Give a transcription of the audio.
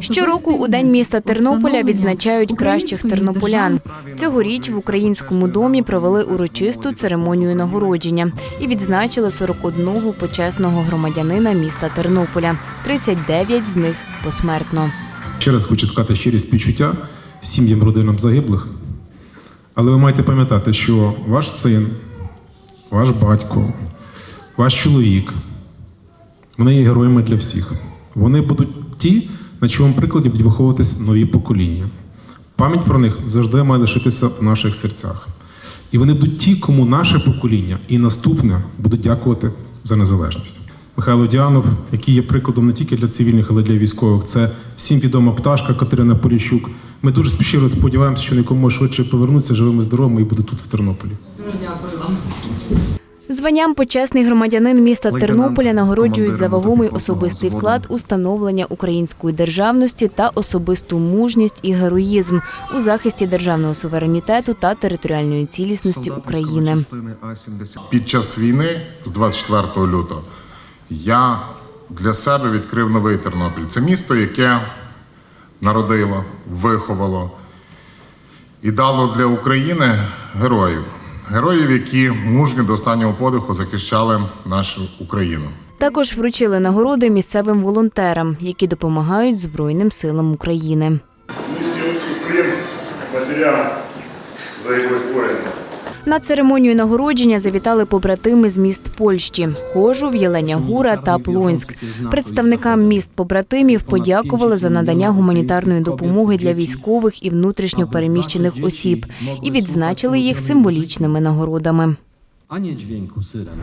Щороку у день міста Тернополя відзначають кращих тернополян. Цьогоріч в українському домі провели урочисту церемонію нагородження і відзначили 41 почесного громадянина міста Тернополя. 39 з них посмертно. Ще раз хочу сказати щирі співчуття сім'ям родинам загиблих. Але ви маєте пам'ятати, що ваш син, ваш батько, ваш чоловік, вони є героями для всіх. Вони будуть ті, на чому прикладі будуть виховуватись нові покоління. Пам'ять про них завжди має лишитися в наших серцях. І вони будуть ті, кому наше покоління і наступне будуть дякувати за незалежність. Михайло Діанов, який є прикладом не тільки для цивільних, але й для військових, це всім відома пташка Катерина Поліщук. Ми дуже щиро сподіваємося, що нікому швидше повернуться живими, здоровими і буде тут в Тернополі. Званням почесний громадянин міста Тернополя нагороджують за вагомий особистий вклад у становлення української державності та особисту мужність і героїзм у захисті державного суверенітету та територіальної цілісності України. Під час війни з 24 лютого я для себе відкрив новий Тернопіль. Це місто, яке народило, виховало і дало для України героїв. Героїв, які мужньо до останнього подиху захищали нашу Україну. Також вручили нагороди місцевим волонтерам, які допомагають Збройним силам України. Низький уклін матерям загиблих воїнів. На церемонію нагородження завітали побратими з міст Польщі Хожув, Єленя Гура та Плонськ. Представникам міст побратимів подякували за надання гуманітарної допомоги для військових і внутрішньо переміщених осіб і відзначили їх символічними нагородами. Ані nie dźwięku syren.